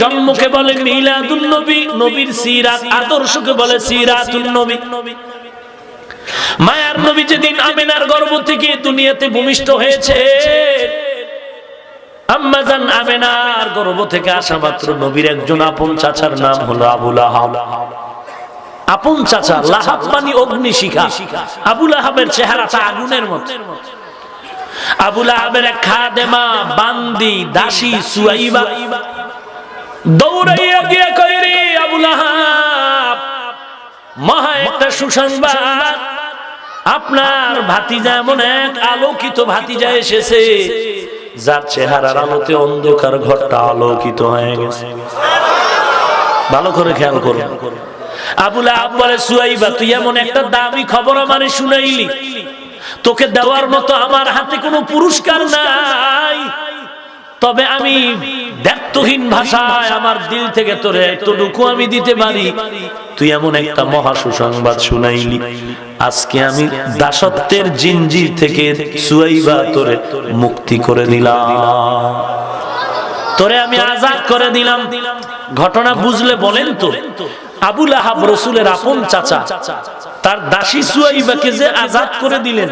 জন্মকে মায়ার নবী যেদিন আমেনার গর্ভ থেকে দুনিয়াতে ভূমিষ্ঠ হয়েছে, আম্মাজান আমেনার গর্ভ থেকে আসা মাত্র নবীর একজন আপন চাচার নাম হলো আবুল আপন চাচা, লাহাব মানে অগ্নিশিখা। আবুল আহাবের চেহারাটা আগুনের মতো। আবুল আহাবের খাদেমা, বান্দি, দাসী সুয়াইবা দৌড়াইয়া গিয়ে কইরে আবুল আহাব মহা একটা সুসংবাদ। আপনার ভাতিজা এমন এক আলোকিত ভাতিজা এসেছে, যার চেহারার আলোতে অন্ধকার ঘরটা আলোকিত হয়ে গেছে। ভালো করে খেয়াল করুন। আবুল আহাব বলে, সুয়াইবা, তুই এমন একটা দামি খবর আমারে শুনাইলি। তোকে দেওয়ার মতো আমার হাতে কোনো পুরস্কার নাই। তবে আমি ব্যর্থহীন ভাষায় আমার দিল থেকে তোরে এতটুকু আমি দিতে পারি। তুই এমন একটা মহা সুসংবাদ শুনাইলি। আজকে আমি দাসত্বের জিনজির থেকে সুয়াইবা তোরে মুক্তি করে দিলাম। তোরে আমি আজাদ করে দিলাম। ঘটনা বুঝলে বলেন তো আবুল আহাব রসুলের আপন চাচা। তার দাসী সুয়াইবাকে যে আজাদ করে দিলেন,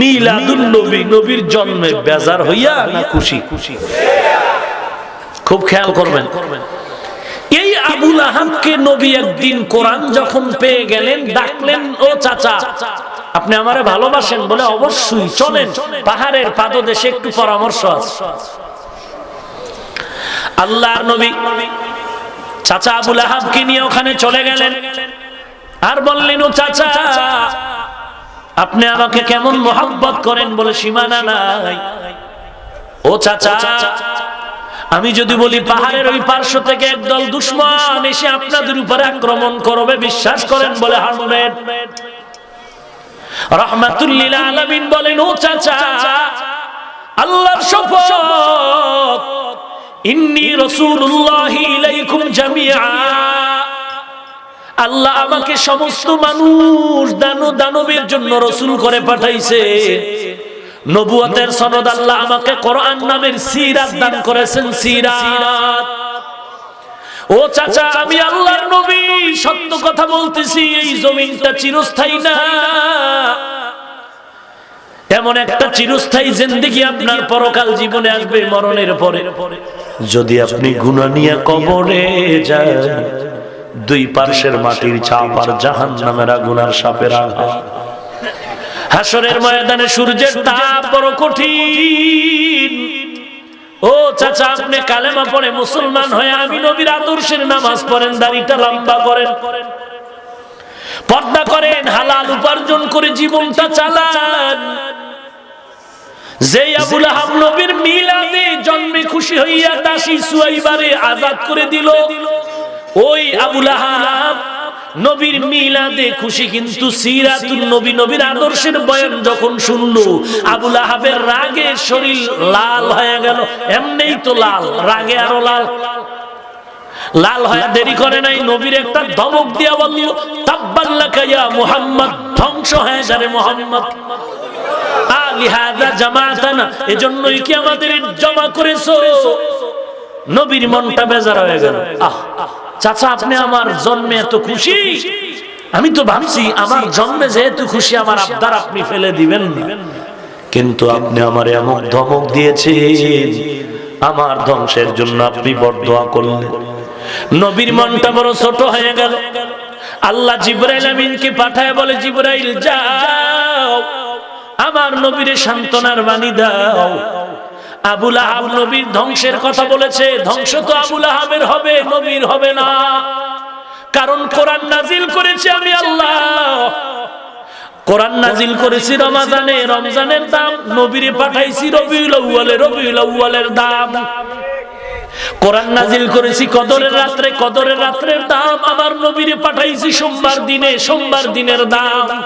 মিলাদুল নবী, নবীর জন্মে বেজার হইয়া না খুশি? খুশি খুব খেয়াল করবেন। এই আবুল আহাবকে নবী একদিন কোরআন যখন পেয়ে গেলেন, ডাকলেন, ও চাচা, আপনি আমারে ভালোবাসেন বলে অবশ্যই চলেন, পাহাড়ের পাদদেশে একটু পরামর্শ আছে। আল্লাহর নবী চাচা আবুল আহাবকে নিয়ে ওখানে চলে গেলেন। আর বললেন, ও চাচা, আপনি আমাকে কেমন মোহাব্বত করেন বলে সীমানা নাই? ও চাচা, আমি যদি বলি পাহাড়ের ওই পার্শ্ব থেকে একদল দুশ্মন এসে আপনাদের উপরে আক্রমণ করবে, বিশ্বাস করেন বলে হান্ড্রেড রহমাতুল্লিল আলামিন বলেন, ও চাচা, আল্লাহর শপথ, ইন্নি রাসূলুল্লাহি ইলাইকুম জামিআ। আল্লাহ আমাকে সমস্ত মানুষ দানব দানবের জন্য রসুল করে পাঠাইছে। নবুয়তের সনদ আল্লাহ আমাকে কোরআন নামের সিরাত দান করেছেন, সিরাত। ও চাচা, আমি আল্লাহর নবী, সত্য কথা বলতেছি, এই জমিনটা চিরস্থায়ী না। এমন একটা চিরস্থায়ী জিন্দেগি আপনার পরকাল জীবনে আসবে মরণের পরে। যদি আপনি গুণা নিয়ে কবরে যান দুই পার্শ্বের মাটির চাপ আর জাহান নামের আগুনার সাপের আঘাত। হাসরের ময়দানে সূর্যের তাপ বড় কঠিন। ও চাচা, আপনি কালেমা পড়ে মুসলমান হয়ে আমি নবীর আদর্শের নামাজ পড়েন, দাড়িটা লম্বা করেন। পর্দা করেন, হালাল উপার্জন করে জীবনটা চালান। যে আবুল আহাব নবীর মিলাদে জন্মে খুশি হইয়া দাসী সুয়াইবারে আজাদ করে দিল। ওই আবুল আহাব নবীর মিলাদে খুশি কিন্তু সিরাতুল নবী, নবীর আদর্শের বয়ান যখন শুনলো আবুল আহাবের রাগে শরীর লাল হয়ে গেল। এমনিই তো লাল, রাগে আরও লাল। লাল হয়ে দেরি করে নাই, নবীর একটা ধমক দিয়া বলল তাব্বাল্লাকা ইয়া মুহাম্মদ, ধ্বংস হয়ে যাবে মুহাম্মদ। আলিহাদা জামাতানা, এজন্যই কি আমাদের জমা করেছ? নবীর মনটা বেজার হয়ে গেল। আহ চাচা, আপনি আমার জন্মে এত খুশি? আমি তো ভাবছি, আমার জন্মে যেহেতু খুশি, আমার আবদার আপনি ফেলে দিবেন কিন্তু আপনি আমার এমন ধমক দিয়েছেন, আমার ধ্বংসের জন্য আপনি বরদোয়া করলেন। নবীর মনটা বড় ছোট হয়ে গেল। আল্লাহ জিব্রাইল আমিনকে পাঠায় বলে, জিব্রাইল, যাও। আমার নবীরে সান্ত্বনার বাণী দাও। আবুল আহাব নবীর ধ্বংসের কথা বলেছে। ধ্বংস তো আবুল আহাবের হবে, নবীর হবে না। কারণ কোরআন নাজিল করেছে আমি আল্লাহ। কোরআন নাজিল করেছি রমাজানে। রমজানের দাম নবীরে পাঠাইছি রবিউল আউয়ালে, রবিউল আউয়ালের দাম। কোরআন নাজিল করেছি কদরের রাত্রে, কদরের রাত্রের দাম। আমার নবীরে পাঠাইছি সোমবার দিনে, সোমবার দিনের দাম।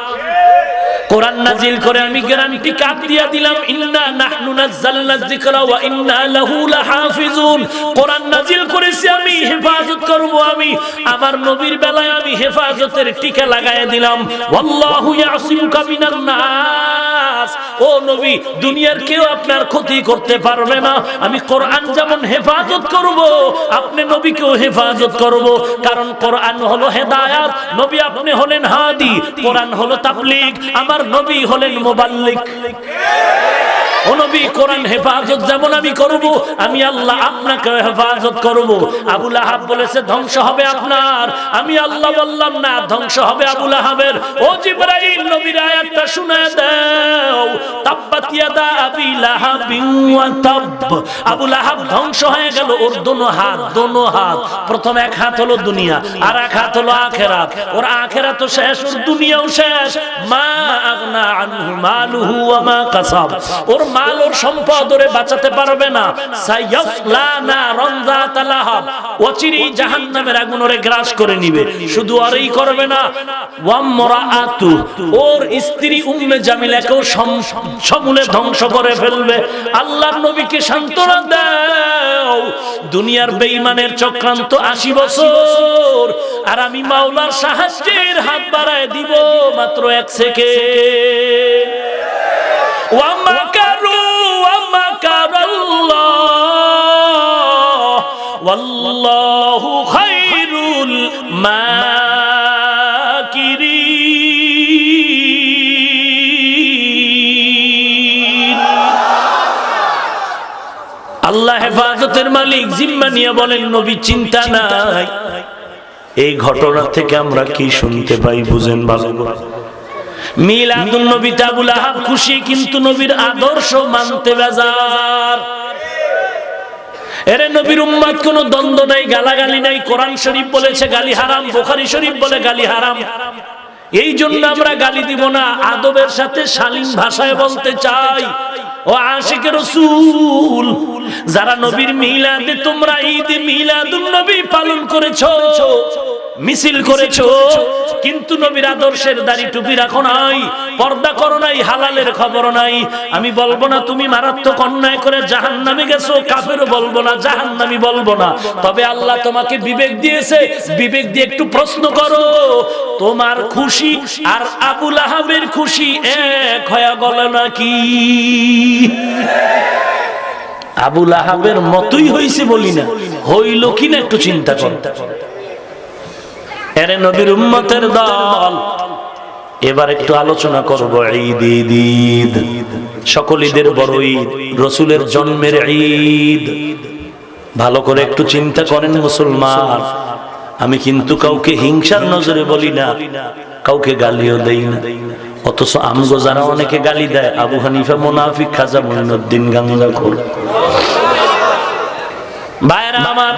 কোরআন নাজিল করে আমি গ্যারান্টি কাপ দিয়া দিলাম, ইন্না নাহনু নাযালনা যিকরা ওয়া ইন্না লাহু লাহাফিজুন। কোরআন নাজিল করেছি আমি, হেফাজত করব আমি। আমার নবীর বেলায় আমি হেফাজতের টিকা লাগায় দিলাম। ওয়াল্লাহু ইয়াসিমুকা মিনান নাস। ও নবী, দুনিয়ার কেউ আপনার ক্ষতি করতে পারবে না। আমি কোরআন যেমন হেফাজত করব, আপনি নবীকেও হেফাজত করব। কারণ কোরআন হলো হেদায়াত। নবী আপনি হলেন হাদি, কোরআন হলো তাবলিগ। আমার নবী হলেন মোবাল্লিক। ও নবী হেফাজত যেমন আমি করব, আমি আল্লাহ আপনাকে হেফাজত করব। আবুল আহাব বলেছে, ধ্বংস হবে আপনার। আমি আল্লাহ বললাম, না, ধ্বংস হবে আবুল আহাবের ও জিবরাইল, নবীর আয়াতটা শুনে দাও। তাব্বাত ইয়াদা আবি ওয়া তাব আবুল আহাব ধ্বংস হয়ে গেল, ওর দোনো হাত দোনো হাত। প্রথম এক হাত হলো দুনিয়া, আর এক হাত হলো আখেরাত। ওর আখেরাত তো শেষ, ওর দুনিয়াও শেষ। মা আগনা আনহু মালুহু ওয়া মা কাসাব। ওর মাল ওর সম্পদ ওরে বাঁচাতে পারবে না। অচিরেই জাহান্নামের আগুন ওরে গ্রাস করে নিবে। শুধু করবে না। ওর স্ত্রী উম্মে জামিলাকেও সমূলে ধ্বংস করে ফেলবে। নবীকে সান্ত্বনা দুনিয়ার বেঈমানের চক্রান্ত আশি বছর। আর আমি মাওলার সাহায্যের হাত বাড়ায় দিব মাত্র এক সেকেন্ড। والله خير الماكرين আল্লাহ হেফাজতের মালিক জিম্মা নিয়ে বলেন নবী চিন্তা নাই এই ঘটনা থেকে আমরা কি শুনতে পাই বুঝেন ভালো করে? মিলাদুন নবী তাবুল আহাব খুশি কিন্তু নবীর আদর্শ মানতে বেজার এরে নবীর উম্মাদ কোনো দ্বন্দ্ব নাই গালাগালি নাই। কোরআন শরীফ বলেছে গালি হারাম বুখারী শরীফ বলে গালি হারাম। এই জন্য আমরা গালি দিব না আদবের সাথে শালীন ভাষায় বলতে চাই। ও আশিক রসুল যারা নবীর মিলাদে তোমরা ঈদ মিলাদুন নবী পালন করেছ। মিছিল করেছ, কিন্তু নবীর আদর্শের দাড়ি টুপি রাখো নাই, পর্দা করো নাই, হালালের খবর নাই। আমি বলব না, তুমি মারাত্মক অন্যায় করে জাহান নামে গেছো কাফের বলব না জাহান নামি বলব না। তবে আল্লাহ তোমাকে বিবেক দিয়েছে, বিবেক দিয়ে একটু প্রশ্ন করো, তোমার খুশি আর আবুল আহাবের খুশি এক হয়ে গেল নাকি? আবুল আহাবের মতোই হইছে বলি না, হইল কিনা একটু চিন্তা করো। এরে নবীর উম্মতের দল। এবার একটু আলোচনা করব ঈদ ঈদ ঈদ। সকল ঈদের বড় ঈদ রসুলের জন্মের ঈদ। ভালো করে একটু চিন্তা করেন মুসলমান। আমি কিন্তু কাউকে হিংসার নজরে বলি না, কাউকে গালিও দেই না। অথচ আমগো যারা অনেকে গালি দেয়, আবু হানিফা মোনাফিক খাজা মঈনুদ্দিন গাঙ্গা খোল ভাইরা আমার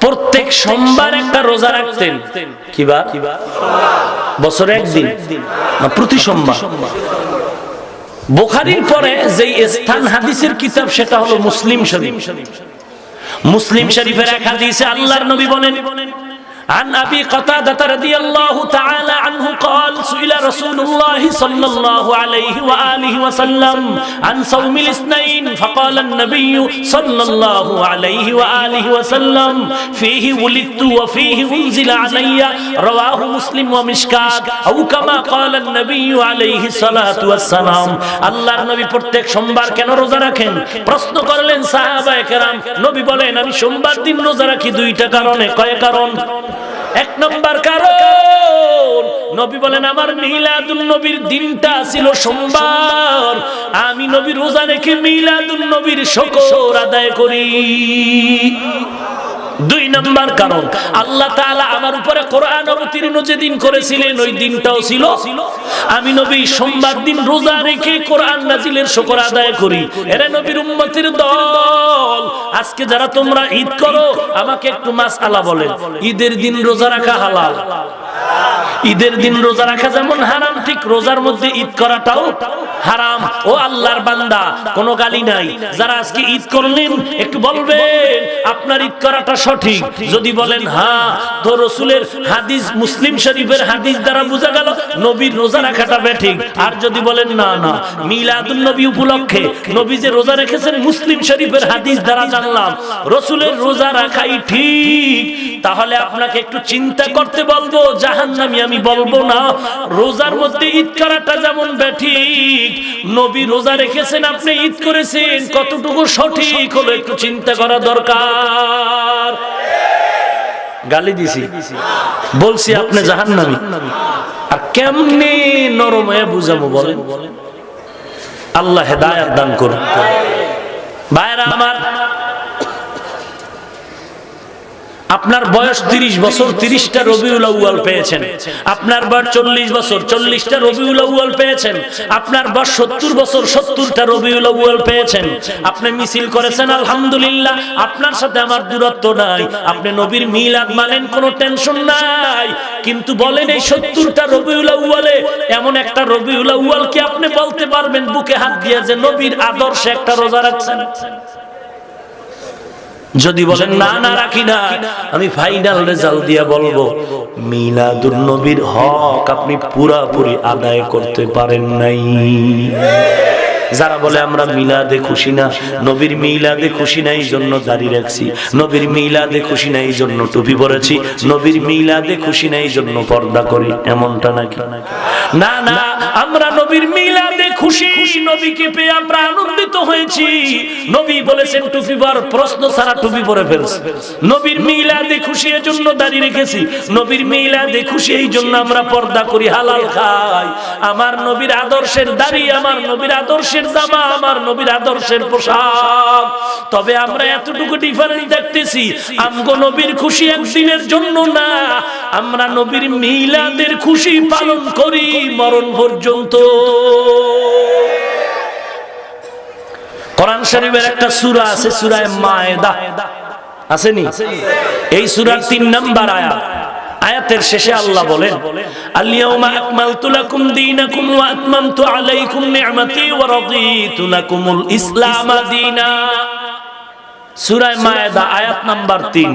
প্রত্যেক সোমবার একটা রোজা রাখতেন। কিবা বছরে একদিন? না, প্রতি সোমবার। বোখারির পরে যেই স্থান হাদিসের কিতাব, সেটা হলো মুসলিম শরীফ। মুসলিম শরীফের এক হাদিসে আল্লাহর নবী বলেন عن أبي قتادة رضي الله تعالى عنه قال سئل رسول الله صلى الله عليه وآله وسلم عن صوم الاثنين فقال النبي صلى الله عليه وآله وسلم فيه ولدت وفيه أنزل علي رواه مسلم ومشكات أو كما قال النبي عليه الصلاة والسلام আল্লাহর নবী প্রত্যেক সোমবার কেন রোজা রাখেন প্রশ্ন করলেন সাহাবায়ে কেরাম নবী বলেন আমি সোমবার দিন রোজা রাখি দুইটা কারণে কয় কারণ এক নম্বর কারণ, নবী বলেন, আমার মিলাদুল নবীর দিনটা ছিল সোমবার। আমি নবী রোজা রেখে মিলাদুল নবীর শকর আদায় করি। দুই নম্বর কারণ, আল্লাহ তাআলা আমার উপরে কোরআন অবতীর্ণ যেদিন করেছিলেন, ওই দিনটাও ছিল। আমি নবী সোমবার দিন রোজা রেখে কোরআন নাজিলের শুকর আদায় করি। এরা নবীর উম্মতের দল, আজকে যারা তোমরা ঈদ করো, আমাকে একটু মাসআলা বলেন, ঈদের দিন রোজা রাখা হালাল? ঈদের দিন রোজা রাখা যেমন হারাম, ঠিক রোজার মধ্যে ঈদ করাটাও হারাম। ও আল্লাহর বান্দা, কোনো গালি নাই। যারা আজকে ঈদ করলেন, একটু বলবেন, আপনার ঈদ করাটা সঠিক। যদি বলেন হ্যাঁ তো রসুলের হাদিস, মুসলিম শরীফের হাদিস দ্বারা বোঝা গেল, নবীর রোজা রাখাটা ঠিক আর যদি বলেন, না না মিলাদুল নবী উপলক্ষে নবী যে রোজা রেখেছেন, মুসলিম শরীফের হাদিস দ্বারা জানলাম। রসুলের রোজা রাখাই ঠিক। তাহলে আপনাকে একটু চিন্তা করতে বলব, জাহান্নামি আমি বলব না। রোজার মধ্যে ঈদ করাটা যেমন ব্যাঠিক নবী রোজা রেখেছেন আপনি ঈদ করেছেন কতটুকু সঠিক হলো একটু চিন্তা করা দরকার। গালি দিছি। বলছি আপনি জাহান্নামি। আর কেমনে নরম হয়ে বুঝাবো বলেন? আল্লাহ হেদায়াত দান করুন। ভাইরা আমার আপনার বয়স তিরিশ বছর, তিরিশটা রবিউল আউয়াল পেয়েছেন। আপনার বয়স চল্লিশ বছর, চল্লিশটা রবিউল আউয়াল পেয়েছেন। আপনার বয়স সত্তর বছর, সত্তরটা রবিউল আউয়াল পেয়েছেন। আপনি মিছিল করেছেন, আলহামদুলিল্লাহ। আপনার সাথে আমার দূরত্ব নাই। আপনি নবীর মিলাদ মানেন, কোনো টেনশন নাই। কিন্তু বলেন এই সত্তরটা রবিউল আউয়ালে এমন একটা রবিউল আউয়াল কি আপনি বলতে পারবেন? বুকে হাত দিয়ে যে নবীর আদর্শে একটা রোজা রাখছেন। যদি বলেন, না না, রাখি না। আমি ফাইনাল রেজাল্ট দিয়ে বলব, মিলাদুন নবীর হক আপনি পুরাপুরি আদায় করতে পারেন নাই। যারা বলে আমরা মিলাদে খুশি না, নবীর মিলাদে খুশি নাই জন্য দাড়ি রাখছি। নবীর মিলাদে খুশি নাই জন্য টুপি পরেছি। নবীর মিলাদে খুশি নাই জন্য পর্দা করি। এমনটা নাকি? না না, আমরা নবীর মিলাদে খুশি। নবীকে পেয়ে আমরা আনন্দিত হয়েছি। নবী বলেছেন, টুপি পর, প্রশ্ন ছাড়া টুপি পরে ফেলছে। নবীর মিলাদে খুশি এর জন্য দাড়ি রেখেছি। নবীর মিলাদে খুশি এই জন্য আমরা পর্দা করি। হালাল খাই আমার নবীর আদর্শের দাড়ি আমার নবীর আদর্শের জামা, আমার নবীর আদর্শের পোশাক। তবে আমরা এতটুকু ডিফারেন্স দেখতেছি, আমগো নবীর খুশি একদিনের জন্য না, আমরা নবীর মিলাদের খুশি পালন করি মরণ পর্যন্ত। কোরআন শরীফের একটা সূরা আছে, সূরায়ে মায়েদা। আসেনি? এই সূরার তিন নাম্বার আয়াত। আয়াতের শেষে আল্লাহ বলেন আলিয়াউমা আকমালতু লাকুম দীনাকুম ওয়া আতমামতু আলাইকুম নি'মাতি ওয়া রাদিতু লাকুমুল ইসলাম দীনা। সূরা মায়েদা আয়াত নাম্বার 3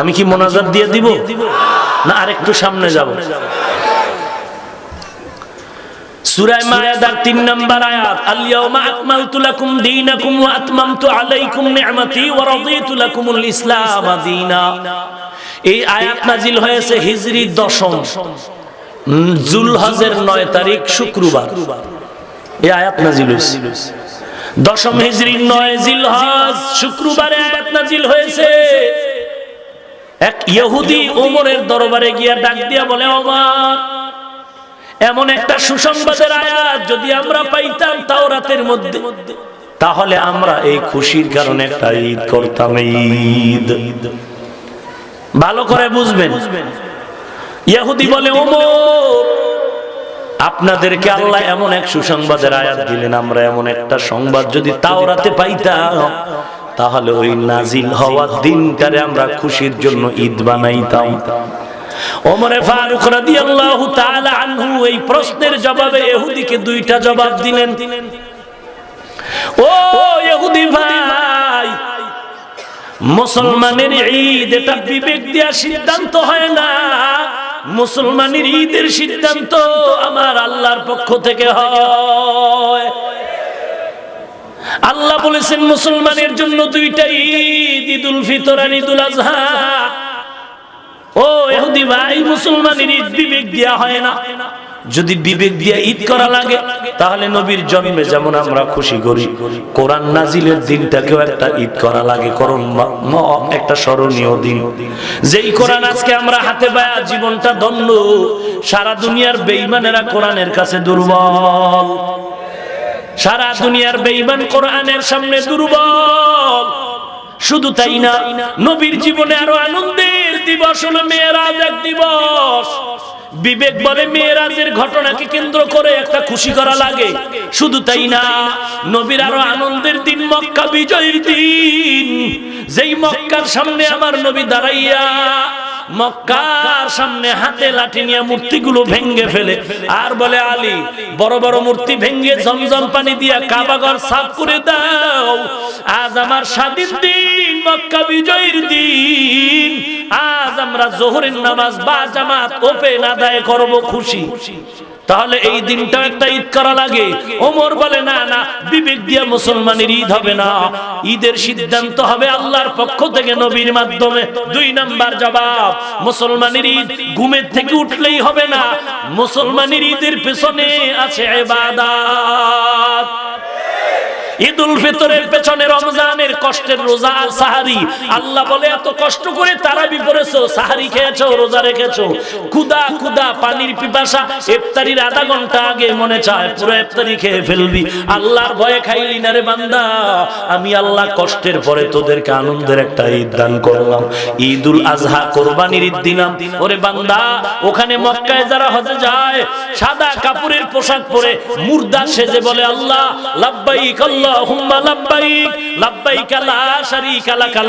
আমি কি মোনাজাত দিয়ে দিব? না আরেকটু সামনে যাব? সূরা মায়েদার 3 নাম্বার আয়াত আকমালতু লাকুম দীনাকুম ওয়া আতমামতু আলাইকুম নি'মাতি ওয়া রাদিতু লাকুমুল ইসলাম দীনা। এই আয়াত নাজিল হয়েছে হিজরি দশম জুলহজের নয় তারিখ শুক্রবার। এই আয়াত নাজিল হয়েছে। দশম হিজরি নয় জিলহজ শুক্রবারে আয়াত নাজিল হয়েছে। এক ইহুদি ওমরের দরবারে গিয়া ডাক দিয়া বলে, ওমর, এমন একটা সুসংবাদের আয়াত যদি আমরা পাইতাম তাও রাতের মধ্যে, তাহলে আমরা এই খুশির কারণে একটা ঈদ করতাম, ঈদ। ভালো করে বুঝবেন। ইহুদি বলে ওমর আপনাদেরকে আল্লাহ এমন এক সুসংবাদের আয়াত দিলেন আমরা এমন একটা সংবাদ যদি তাও রাতে পাইতাম তাহলে ওই নাজিল হওয়ার দিনটারে আমরা খুশির জন্য ঈদ বানাইতাম। ওমরে ফারুক রাদিয়াল্লাহু তাআলা আনহু এই প্রশ্নের জবাবে ইহুদিকে দুইটা জবাব দিলেন। ও ইহুদি ভাই মুসলমানের ঈদ এটা বিবেক দিয়া সিদ্ধান্ত হয় না। মুসলমানের ঈদের সিদ্ধান্ত আমার আল্লাহর পক্ষ থেকে হয়। আল্লাহ বলেছেন, মুসলমানের জন্য দুইটা ঈদ, ঈদুল ফিতর আর ঈদুল আজহা। ও এহুদি ভাই, মুসলমানের ঈদ বিবেক দিয়া হয় না। যদি বিবেক দিয়ে ঈদ করা লাগে, তাহলে নবীর জন্মে যেমন আমরা খুশি করি, কোরআন নাজিলের দিনটাকেও একটা ঈদ করা লাগে করণ একটা স্মরণীয় দিন। যেই কোরআন আজকে আমরা হাতে পায়া জীবনটা দণ্ড সারা দুনিয়ার বেইমানেরা কোরআনের কাছে দুর্বল। সারা দুনিয়ার বেইমান কোরআনের সামনে দুর্বল। শুধু তাই না, নবীর জীবনে আরও আনন্দের দিবস হলো মেয়েরাজ এক দিবস। বিবেক বলে মেয়েরাজের ঘটনাকে কেন্দ্র করে একটা খুশি করা লাগে। শুধু তাই না, নবীর আরও আনন্দের দিন মক্কা বিজয়ের দিন। যেই মক্কার সামনে আমার নবী দাঁড়াইয়া, মক্কার সামনে হাতে লাঠি নিয়ে মূর্তিগুলো ভেঙ্গে ফেলে। আর বলে, আলী, বড় বড় মূর্তি ভেঙ্গে জমজম পানি দিয়া কাবাগর সাফ করে দাও। আজ আমার স্বাধীন দিন। মক্কা বিজয়ের দিন। আজ আমরা জোহরের নামাজ বা জামাত ওপেন আদায় করব খুশি। তাহলে এই দিনটা একটা ঈদ করা লাগে। ওমর বলে, না না, বিবেক দিয়া মুসলমানের ঈদ হবে না। ঈদের সিদ্ধান্ত হবে আল্লাহর পক্ষ থেকে নবীর মাধ্যমে। দুই নাম্বার জবাব, মুসলমানের ঈদ ঘুমের থেকে উঠলেই হবে না। মুসলমানের ঈদের পেছনে আছে ইবাদত ঈদুল ফিতরের পেছনে রমজানের কষ্টের রোজা আর সাহারি। আল্লাহ বলে, এত কষ্ট করে তারা বিপরেছো সাহারি খেয়েছো, রোজা রেখেছো। কুদা কুদা পানির পিপাসা, ইফতারির আধা ঘণ্টা আগে মনে চায়, পুরো ইফতারি খেয়ে ফেলবি। আল্লাহর ভয়ে খাইলি না রে বান্দা। আমি আল্লাহ কষ্টের পরে তোদেরকে আনন্দের একটা ঈদ দান করলাম। ঈদুল আজহা কোরবানির ঈদ দিলাম। ওরে বান্দা, ওখানে মক্কায় যারা হজে যায়, সাদা কাপড়ের পোশাক পরে মুর্দা সেজে বলে, আল্লাহ, লাব্বাইক আল্লাহুম্মা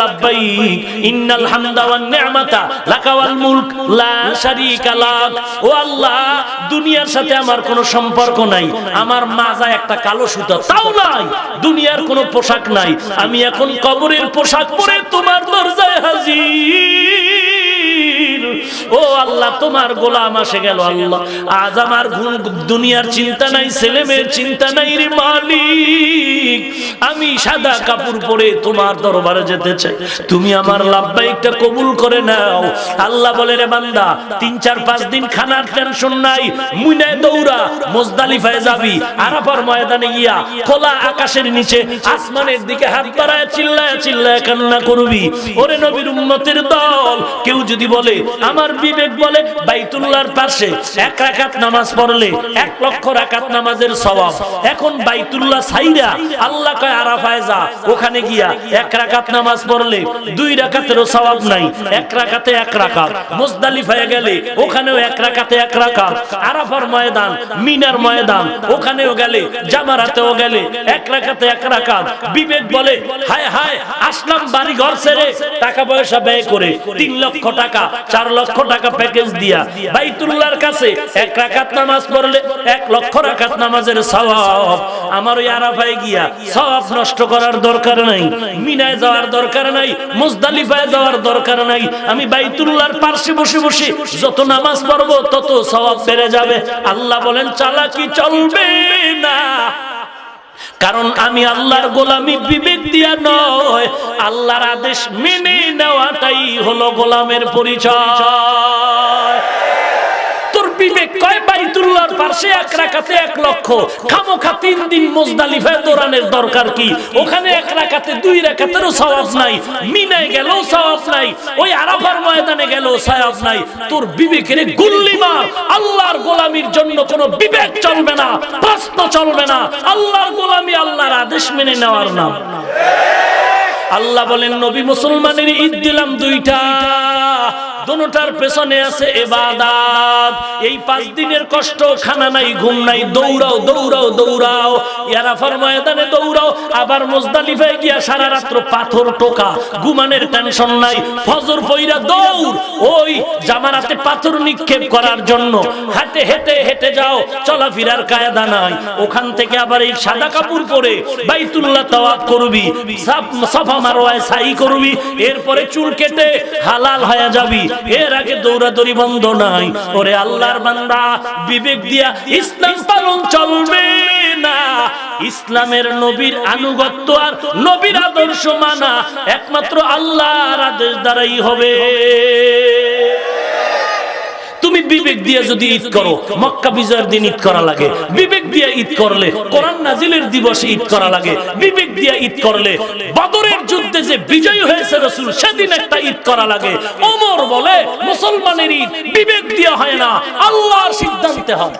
লাব্বাইক ইন্নাল হামদা ওয়ান নি'মাতা লাকা ওয়াল মুলক লা শারীকা লাক ও আল্লাহ, দুনিয়ার সাথে আমার কোনো সম্পর্ক নাই। আমার মাজায় একটা কালো সুতা, তাও নাই। দুনিয়ার কোনো পোশাক নাই। আমি এখন কবরের পোশাক পরে তোমার দরজায় হাজির। ও আল্লাহ, তোমার গোলাম আসে গেল আল্লাহ। আজ আমার দুনিয়ার চিন্তা নাই, ছেলে মেয়ের চিন্তা নাই রে মালিক। আমি সাদা কাপড় পরে তোমার দরবারে যেতে চাই। তুমি আমার লাভবাহিকটা কবুল করে নাও। আল্লাহ বলে, রে বান্দা, তিন, চার, পাঁচ দিন খানার টেনশন নাই। মুইনায় দৌড়া, মোজদালিফায় যাবি। আরাফার ময়দানে গিয়া খোলা আকাশের নিচে আসমানের দিকে হাত বাড়ায়, চিল্লায় চিল্লায় কান্না করবি। ওরে নবীর উম্মতের দল, কেউ যদি বলে আমার বিবেক বলে বাইতুল্লাহর পাশে এক রাকাত নামাজ পড়লে এক লক্ষ রাকাত নামাজের সওয়াব। এখন বাইতুল্লাহ সাইরা আল্লাহ কয়, আরাফায় যা, ওখানে গিয়া এক রাকাত নামাজ পড়লে দুই রাকাতেরও সওয়াব নাই। এক রাকাতে এক রাকাত। মুজদালিফায় গেলে ওখানেও এক রাকাতে এক রাকাত। আরাফার ময়দান, মিনার ময়দান, ওখানেও গেলে, জামারাতেও গেলে এক রাকাতে এক রাকাত। বিবেক বলে, হায় হায়, আসলাম বাড়ি ঘর ছেড়ে টাকা পয়সা ব্যয় করে তিন লক্ষ টাকা, চার লক্ষ টাকা প্যাকেজ দিয়া বাইতুল্লাহর কাছে এক রাকাত নামাজ পড়লে এক লক্ষ রাকাত নামাজের সওয়াব। আমার ওই আরাফায় গিয়া সওয়াব নষ্ট করার দরকার নাই, মিনায় যাওয়ার দরকার নাই, মুজদালিফায় যাওয়ার দরকার নাই। আমি বাইতুল্লাহর পাশে বসে বসে যত নামাজ পড়ব তত সওয়াব বেড়ে যাবে। আল্লাহ বলেন, চালাকি চলবে না। কারণ আমি আল্লাহর গোলামি বিবেক দিয়া নয়, আল্লাহর আদেশ মেনে নেওয়াটাই হলো গোলামের পরিচয়। তোর বিবেক কয় বাইতুল্লাহর পাশে এক রাকাতে এক লক্ষ। খামোখা তিন দিন মুজদালিফায় দৌড়ানোর দরকার কি? ওখানে এক রাকাতে দুই রাকাতেরও সওয়াব নাই। মিনায় গেলেও সওয়াব নাই। ওই আরাফার ময়দানে গেলেও সওয়াব নাই। তোর বিবেকের গুল্লি মার। আল্লাহর গোলামির জন্য কোনো বিবেক চলবে না, প্রশ্ন চলবে না। আল্লাহর গোলামি আল্লাহর আদেশ মেনে নেওয়ার নাম। আল্লাহ বলেন, নবী মুসলমানের ঈদ দিলাম দুইটা। দোনোটার পেছনে আছে এবাদাত। এই পাঁচ দিনের কষ্ট, খানা নাই, ঘুম নাই, দৌড়াও দৌড়াও দৌড়াও। ইয়ারাফার ময়দানে দৌড়াও। আবার মুজদালিফায় গিয়া সারা রাত্র পাথর টোকা ঘুমানের টেনশন নাই। ফজর পইরা দৌড়। ওই জামারাতে পাথর নিক্ষেপ করার জন্য। হাঁটে, হেঁটে হেঁটে যাও। চলাফেরার কায়দা নাই। ওখান থেকে আবার এই সাদা কাপড় পরে বাইতুল্লাহ তাওয়াফ করবি, সাফ- সাফা মারওয়ায় সাই করবি। এরপরে চুল কেটে হালাল হয়ে যাবি। এর আগে দৌড়াদৌড়ি বন্ধ নাই। ওরে আল্লাহর বান্দা, বিবেক দিয়া ইসলাম পালন চলবে না। ইসলামের নবীর আনুগত্য আর নবীর আদর্শ মানা একমাত্র আল্লাহর আদেশ দ্বারাই হবে। বিবেক দিয়ে যদি ঈদ করো, মক্কা বিজয়ের দিন ঈদ করা লাগে। বিবেক দিয়ে ঈদ করলে, কোরআন নাজিলের দিবসে ঈদ করা লাগে। বিবেক দিয়ে ঈদ করলে, বদরের যুদ্ধে যে বিজয়ী হয়েছে রসুল, সেদিন একটা ঈদ করা লাগে। ওমর বলে, মুসলমানের ঈদ বিবেক দিয়ে হয় না, আল্লাহর সিদ্ধান্তে হয়